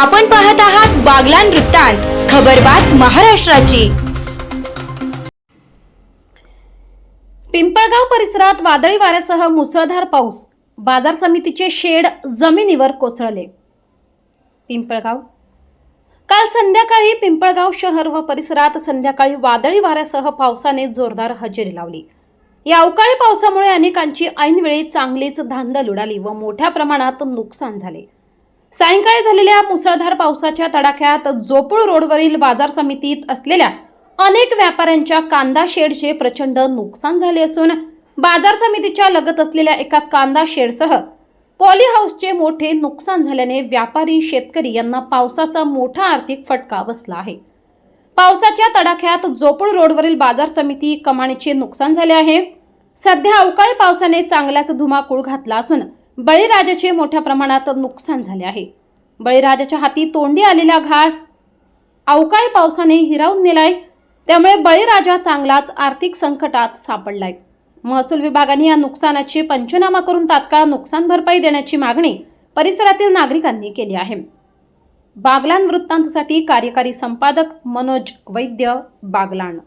आपण पाहत आहात बागलान वृत्तांत खबरबात महाराष्ट्राची. पिंपळगाव परिसरात वादळी वाऱ्यासह मुसळधार पाऊस. बाजार समितीचे शेड जमिनीवर कोसळले. पिंपळगाव. काल संध्याकाळी पिंपळगाव शहर व परिसरात संध्याकाळी वादळी वाऱ्यासह पावसाने जोरदार हजेरी लावली. या अवकाळी पावसामुळे अनेकांची ऐनवेळी चांगलीच धांदल उडाली व मोठ्या प्रमाणात नुकसान झाले. सायंकाळी झालेल्या मुसळधार पावसाच्या तडाख्यात जोपूळ रोडवरील बाजार समितीत असलेल्या अनेक व्यापाऱ्यांच्या कांदा शेडचे प्रचंड नुकसान झाले असून बाजार समितीच्या लगत असलेल्या एका कांदा शेडसह पॉली हाऊसचे मोठे नुकसान झाल्याने व्यापारी शेतकरी यांना पावसाचा मोठा आर्थिक फटका बसला आहे. पावसाच्या तडाख्यात जोपूळ रोडवरील बाजार समिती कमाणीचे नुकसान झाले आहे. सध्या अवकाळी पावसाने चांगलाच धुमाकूळ घातला असून बळीराजाचे मोठ्या प्रमाणात नुकसान झाले आहे. बळीराजाच्या हाती तोंडी आलेला घास अवकाळी पावसाने हिरावून नेलाय. त्यामुळे बळीराजा चांगलाच आर्थिक संकटात सापडलाय. महसूल विभागाने या नुकसानाची पंचनामा करून तात्काळ नुकसान भरपाई देण्याची मागणी परिसरातील नागरिकांनी केली आहे. बागलान वृत्तांतसाठी कार्यकारी संपादक मनोज वैद्य बागलाण.